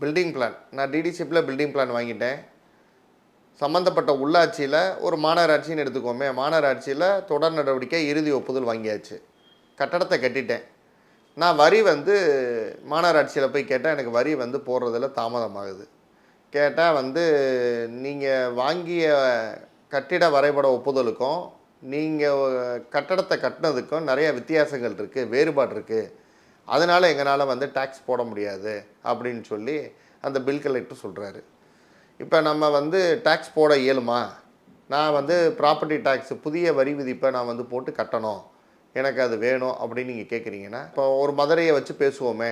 Building plan நான் டிடிசிப்பில் building plan வாங்கிட்டேன். சம்மந்தப்பட்ட உள்ளாட்சியில் ஒரு மாநகராட்சின்னு எடுத்துக்கோமே மாநகராட்சியில் தொடர் நடவடிக்கை இறுதி ஒப்புதல் வாங்கியாச்சு. கட்டடத்தை கட்டிட்டேன். நான் வரி வந்து மாநகராட்சியில் போய் கேட்டால் எனக்கு வரி வந்து போடுறதில் தாமதமாகுது. கேட்டால் வந்து நீங்கள் வாங்கிய கட்டிட வரைபட ஒப்புதலுக்கும் நீங்கள் கட்டடத்தை கட்டினதுக்கும் நிறைய வித்தியாசங்கள் இருக்குது வேறுபாடு இருக்குது அதனால் எங்களால் வந்து டேக்ஸ் போட முடியாது அப்படின்னு சொல்லி அந்த பில் கலெக்டர் சொல்கிறாரு இப்போ நம்ம வந்து டேக்ஸ் போட இயலுமா? நான் வந்து ப்ராப்பர்ட்டி டேக்ஸ் புதிய வரி விதிப்பை நான் வந்து போட்டு கட்டணும். எனக்கு அது வேணும் அப்படின்னு நீங்கள் கேட்குறீங்கன்னா இப்போ ஒரு மதுரையை வச்சு பேசுவோமே.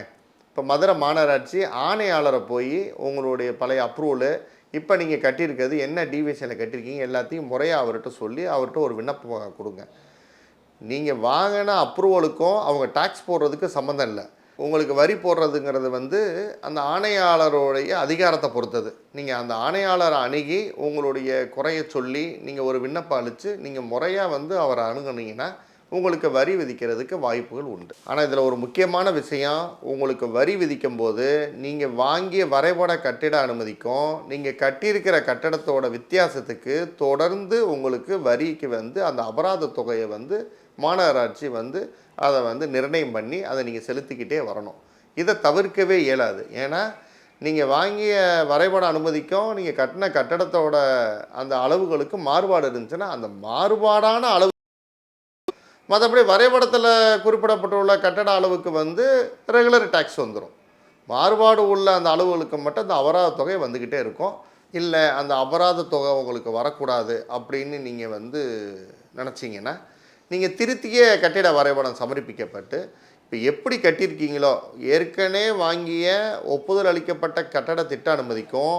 இப்போ மதுரை மாநகராட்சி ஆணையாளரை போய் உங்களுடைய பழைய அப்ரூவலு இப்போ நீங்கள் கட்டியிருக்கிறது என்ன டிவிஷனில் கட்டியிருக்கீங்க எல்லாத்தையும் முறையாக அவர்கிட்ட சொல்லி அவர்கிட்ட ஒரு விண்ணப்பம் கொடுங்க. நீங்கள் வாங்கின அப்ரூவலுக்கும் அவங்க டேக்ஸ் போடுறதுக்கு சம்மந்தம் இல்லை. உங்களுக்கு வரி போடுறதுங்கிறது வந்து அந்த ஆணையாளருடைய அதிகாரத்தை பொறுத்தது. நீங்கள் அந்த ஆணையாளரை அணுகி உங்களுடைய குறைய சொல்லி நீங்கள் ஒரு விண்ணப்பம் அளித்து நீங்கள் முறையாக வந்து அவரை அணுகுனீங்கன்னா உங்களுக்கு வரி விதிக்கிறதுக்கு வாய்ப்புகள் உண்டு. ஆனால் இதில் ஒரு முக்கியமான விஷயம் உங்களுக்கு வரி விதிக்கும் போது நீங்கள் வாங்கிய வரைபட கட்டிட அனுமதிக்கும் நீங்கள் கட்டியிருக்கிற கட்டடத்தோட வித்தியாசத்துக்கு தொடர்ந்து உங்களுக்கு வரிக்கு வந்து அந்த அபராத தொகையை வந்து மாநகராட்சி வந்து அதை வந்து நிர்ணயம் பண்ணி அதை நீங்கள் செலுத்திக்கிட்டே வரணும். இதை தவிர்க்கவே இயலாது. ஏன்னா நீங்கள் வாங்கிய வரைபட அனுமதிக்கும் நீங்கள் கட்டின கட்டடத்தோட அந்த அளவுகளுக்கு மாறுபாடு இருந்துச்சுன்னா அந்த மாறுபாடான அளவு மற்றபடி வரைபடத்தில் குறிப்பிடப்பட்டுள்ள கட்டட அளவுக்கு வந்து ரெகுலர் டேக்ஸ் வந்துடும் மாறுபாடு உள்ள அந்த அளவுகளுக்கு மட்டும் அந்த அபராத தொகை வந்துக்கிட்டே இருக்கும். இல்லை அந்த அபராத தொகை உங்களுக்கு வரக்கூடாது அப்படின்னு நீங்கள் வந்து நினச்சிங்கன்னா நீங்கள் திருத்திய கட்டிட வரைபடம் சமர்ப்பிக்கப்பட்டு இப்போ எப்படி கட்டியிருக்கீங்களோ ஏற்கனவே வாங்கிய ஒப்புதல் அளிக்கப்பட்ட கட்டட திட்ட அனுமதிக்கும்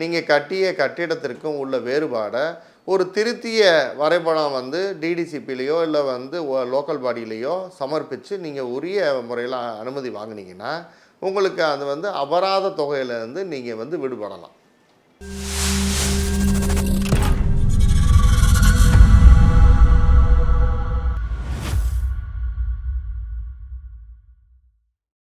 நீங்கள் கட்டிய கட்டிடத்திற்கும் உள்ள வேறுபாடை ஒரு திருத்திய வரைபடம் வந்து டிடிசிபிலேயோ இல்லை வந்து லோக்கல் பாடியிலேயோ சமர்ப்பித்து நீங்கள் உரிய முறையில் அனுமதி வாங்கினீங்கன்னா உங்களுக்கு அது வந்து அபராத தொகையிலேருந்து நீங்கள் வந்து விடுபடலாம்.